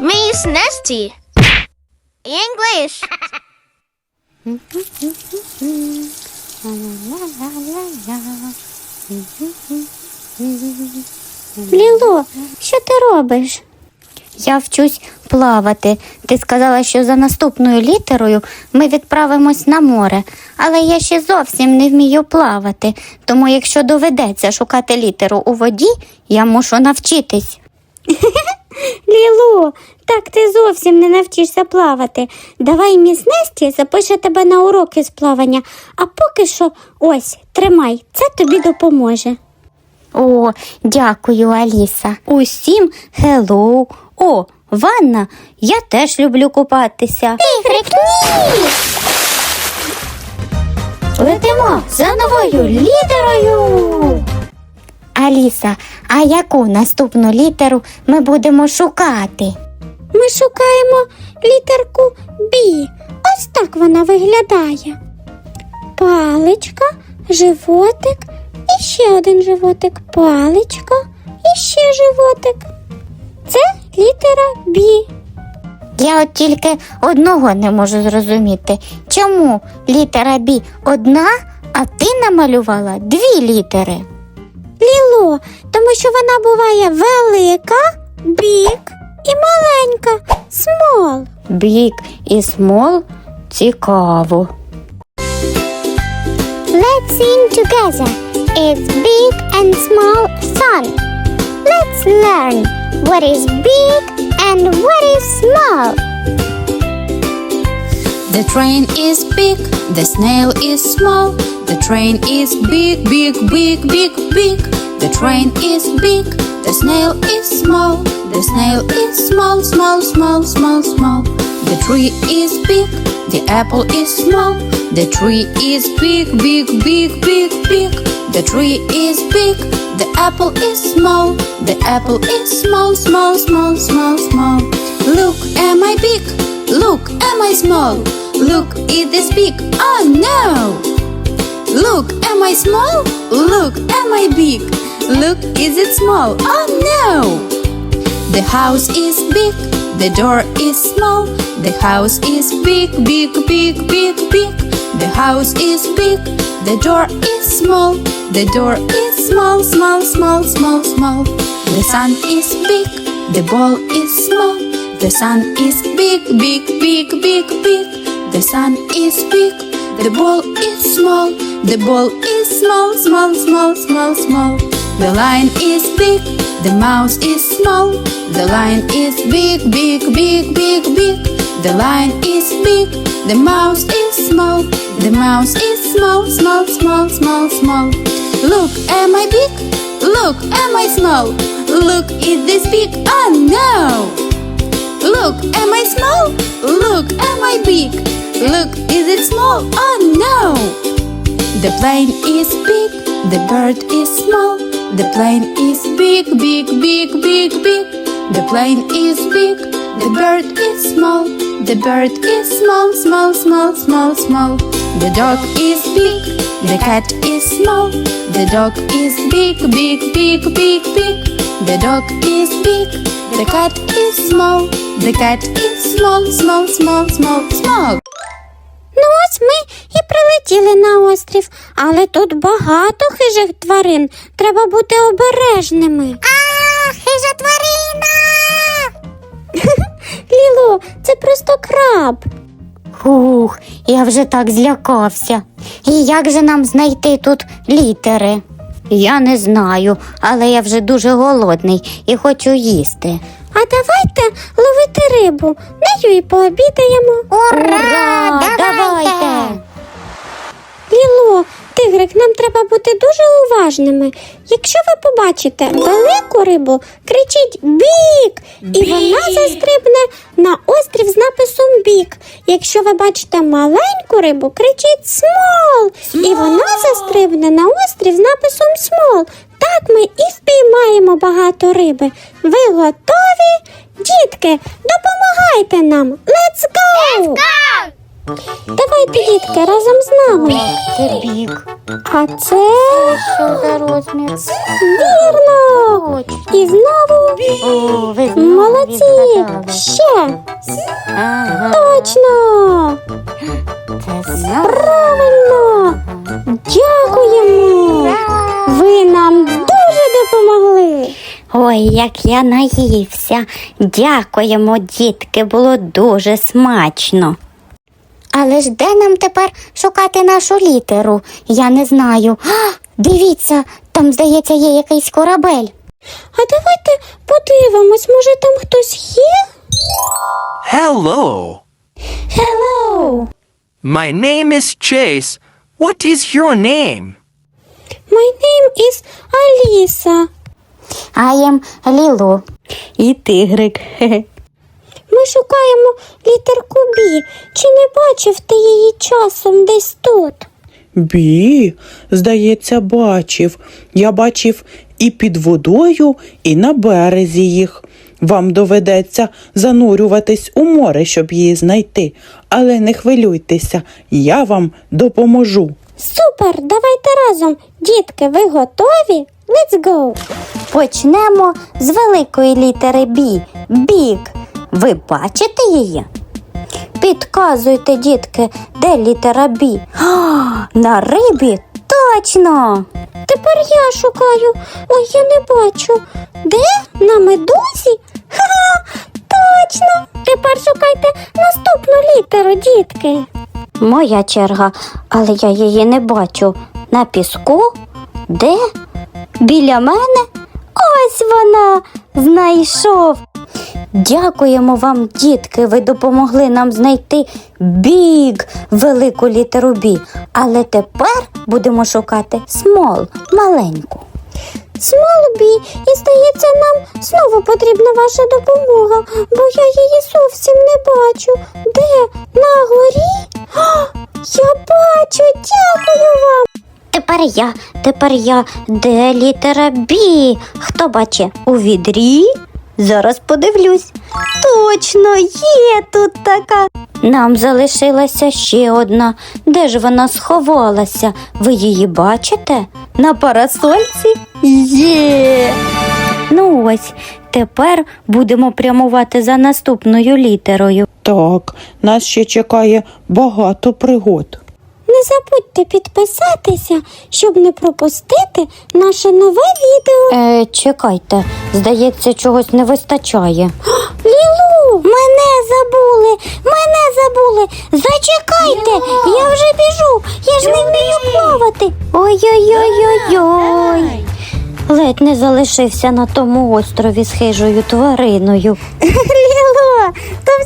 Miss Nesty. English. Ліло, що ти робиш? Я вчусь плавати. Ти сказала, що за наступною літерою ми відправимось на море, але я ще зовсім не вмію плавати, тому якщо доведеться шукати літеру у воді, я мушу навчитись. Лілу, так ти зовсім не навчишся плавати. Давай міс Несті запише тебе на уроки з плавання, а поки що ось, тримай, це тобі допоможе. О, дякую, Аліса. Усім хеллоу. О, ванна, я теж люблю купатися. Тигрик, ні! Летимо за новою літерою. Аліса, а яку наступну літеру ми будемо шукати? Ми шукаємо літерку Бі. Ось так вона виглядає. Паличка, животик і ще один животик. Паличка і ще животик. Це літера Бі. Я от тільки одного не можу зрозуміти. Чому літера Бі одна, а ти намалювала дві літери? Ліло, тому що вона буває велика, бік і маленька, смол. Бік і смол цікаво. Let's sing together. It's big and small sun. Let's learn what is big and what is small. The train is big, the snail is small. The train is big, big, big, big, big. The train is big, the snail is small. The snail is small, small, small, small, small. The tree is big, the apple is small. The tree is big, big, big, big, big. The tree is big, the apple is small. The apple is small, small, small, small, small. Look, am I big? Look, am I small? Look, is this big? Oh no! Look, am I small? Look, am I big? Look, is it small? Oh no! The house is big, the door is small. The house is big, big, big, big, big. The house is big, the door is small. The door is small, small, small, small, small. The sun is big, the ball is small. The sun is big, big, big, big, big. The sun is big, the ball is small. The ball is small, small, small, small, small. The lion is big, the mouse is small. The lion is big, big, big, big, big. The lion is big, the mouse is small. The mouse is small, small, small, small, small. Look, am I big? Look, am I small? Look, is this big? Oh no! Look, am I small? Look, am I big? Look, is it small? Oh no! The plane is big, the bird is small. The plane is big, big, big, big, big. The plane is big, the bird is small. The bird is small, small, small, small, small. The dog is big, the cat is small. The dog is big, big, big, big, big. The dog is big, the cat is small. The cat is small, small, small, small, small. Прилетіли на острів, але тут багато хижих тварин. Треба бути обережними. А, хижа тварина! Ліло, це просто краб. Ух, я вже так злякався. І як же нам знайти тут літери? Я не знаю, але я вже дуже голодний і хочу їсти. А давайте ловити рибу, нею і пообідаємо. Ура! Давайте! Треба бути дуже уважними. Якщо ви побачите велику рибу, кричіть бік, і вона застрибне на острів з написом бік. Якщо ви бачите маленьку рибу, кричіть смол, і вона застрибне на острів з написом смол. Так ми і впіймаємо багато риби. Ви готові? Дітки, допомагайте нам. Let's go! Go! Давайте, дітки, разом з нами. Це бік. А це Що за розмір? вірно. І знову О, ви молодці. Ще Ага, точно. це. Правильно. Дякуємо. Ви нам дуже допомогли. Ой, як я наївся. Дякуємо, дітки, було дуже смачно. Але ж де нам тепер шукати нашу літеру? Я не знаю. А, дивіться, там, здається, є якийсь корабель. А давайте подивимось, може там хтось є? Hello. Hello. My name is Chase. What is your name? My name is Аліса. I am Лілу. І тигрик. Ми шукаємо літерку Бі. Чи не бачив ти її часом десь тут? Бі, здається, бачив. Я бачив і під водою, і на березі їх. Вам доведеться занурюватись у море, щоб її знайти. Але не хвилюйтеся, я вам допоможу. Супер, давайте разом. Дітки, ви готові? Let's go! Почнемо з великої літери Бі. Біг. Ви бачите її? Підказуйте, дітки, де літера Бі? На рибі? Точно! Тепер я шукаю. Ой, я не бачу. Де? На медузі? Ха-ха, точно! Тепер шукайте наступну літеру, дітки. Моя черга, але я її не бачу. На піску? Де? Біля мене? Ось вона знайшов. Дякуємо вам, дітки. Ви допомогли нам знайти біг, велику літеру Бі. Але тепер будемо шукати смол, маленьку. Смолбі, і здається, нам знову потрібна ваша допомога, бо я її зовсім не бачу. Де? На горі? А, я бачу, дякую вам. Тепер я, тепер я. Де літера Бі? Хто бачить? У відрі? Зараз подивлюсь. Точно, є тут така. Нам залишилася ще одна. Де ж вона сховалася? Ви її бачите? На парасольці? Є. Ну ось, тепер будемо прямувати за наступною літерою. Так, нас ще чекає багато пригод. Не забудьте підписатися, щоб не пропустити наше нове відео. Е, чекайте, здається, чогось не вистачає. Лілу! Мене забули, мене забули. Зачекайте, я вже біжу, я ж не вмію плавати. Ой-ой-ой-ой-ой. Ледь не залишився на тому острові з хижою твариною. Ліло, то